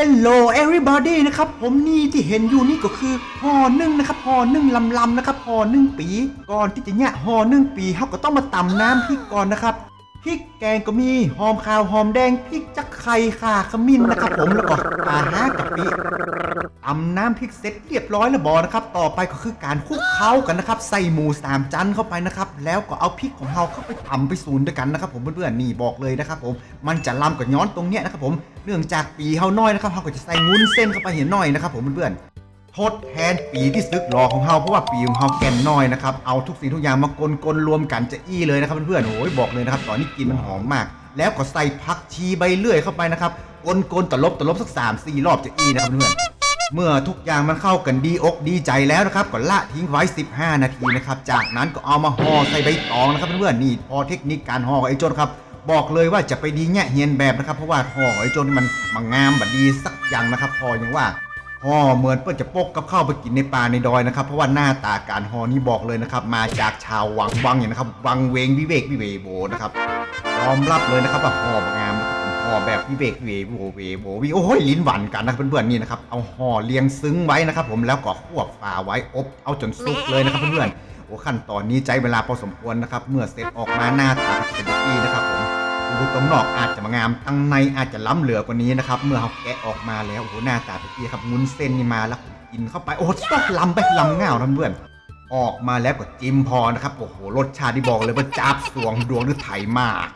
Hello everybody นะครับผมนี่ที่เห็นอยู่นี่ก็คือห่อนึ่งนะครับห่อนึ่งลำลำนะครับห่อนึ่งปีก่อนที่จะเนี่ยห่อนึ่งปีเขาก็ต้องมาตำน้ำพริกก่อนนะครับพริกแกงก็มีหอมขาวหอมแดงพริกจักไข่ข่าขมิ้นนะครับผมแล้วก็ปลาห้ากะปิ ตำน้ำพริกเสร็จเรียบร้อยแล้วบอนะครับ ต่อไปก็คือการคลุกเคล้ากันนะครับ ใส่หมูสามชั้นเข้าไปนะครับ แล้วก็เอาพริกของเราเข้าไปตำไปศูนด้วยกันนะครับ ผมเพื่อนๆนี่บอกเลยนะครับ ผมมันจะล้ำกับย้อนตรงเนี้ยนะครับ ผมเนื่องจากปีเฮาน้อยนะครับเฮาก็จะใส่งุ้นเส้นเข้าไปเห็นน้อยนะครับ ผมเพื่อนๆทดแทนปีที่ซึกหลอของเฮาเพราะว่าปีของเฮาแก่นน้อยนะครับ เอาทุกสิ่งทุกอย่างมากลกลรวมกันจะอี้เลยนะครับเพื่อนๆโอ้ยบอกเลยนะครับ ตอนนี้กินมันหอมมาก แล้วก็ใส่ผักชีใบเลื่อยเข้าไปนะครับกลกลๆตลบตลบสักสามสี่รอบจะอี้นะครับเพื่อนๆ เมื่อทุกอย่างมันเข้ากันดีอกดีใจแล้วนะครับก็ละทิ้งไว้ 15 นาทีนะครับ จากนั้นก็เอามาห่อใส่ใบตองนะครับเพื่อนๆนี่พอเทคนิคการห่อไอ้โจนครับ บอกเลยว่าจะไปดีแง่เฮียนแบบนะครับ เพราะว่าห่อไอ้โจนนี่มันมันงามแบบดีสักอย่างนะครับ พออย่างว่าห่อเหมือนเพื่อจะปกกับข้าวไปกินในป่าในดอยนะครับ เพราะว่าหน้าตาการห่อนี้บอกเลยนะครับ มาจากชาววังวังอย่างนะครับวังเวงวิเวกวิเวโบนะครับยอมรับเลยนะครับว่าห่องามนะครับ ห่อแบบวิเวกวิเวโบเวโบวิโอ้ยลิ้นหวันกันนะเพื่อนๆนี่นะครับเอาห่อเรียงซึ้งไว้นะครับ ผมแล้วก็ควบฝาไว้อบ เอาจนสุกเลยนะครับเพื่อนๆโอ้ขั้นตอนนี้ใช้เวลาพอสมควรนะครับ เมื่อเสร็จออกมาหน้าตาเป็นแบบนี้นะครับผมดูตรงนอกอาจจะมางามตั้งในอาจจะล้ำเหลือกว่านี้นะครับ เมื่อเขาแกะออกมาแล้วโอ้โหหน้าตาเป็นที่ครับงุ้นเส้นนี่มาแล้วกินเข้าไปโอ้ต้องล้ำไปล้ำเงาท่านเพื่อนออกมาแล้วก็จิ้มพอนะครับ โอ้โห รสชาติที่บอกเลยว่าจับสวงดวงหรือไทยมาก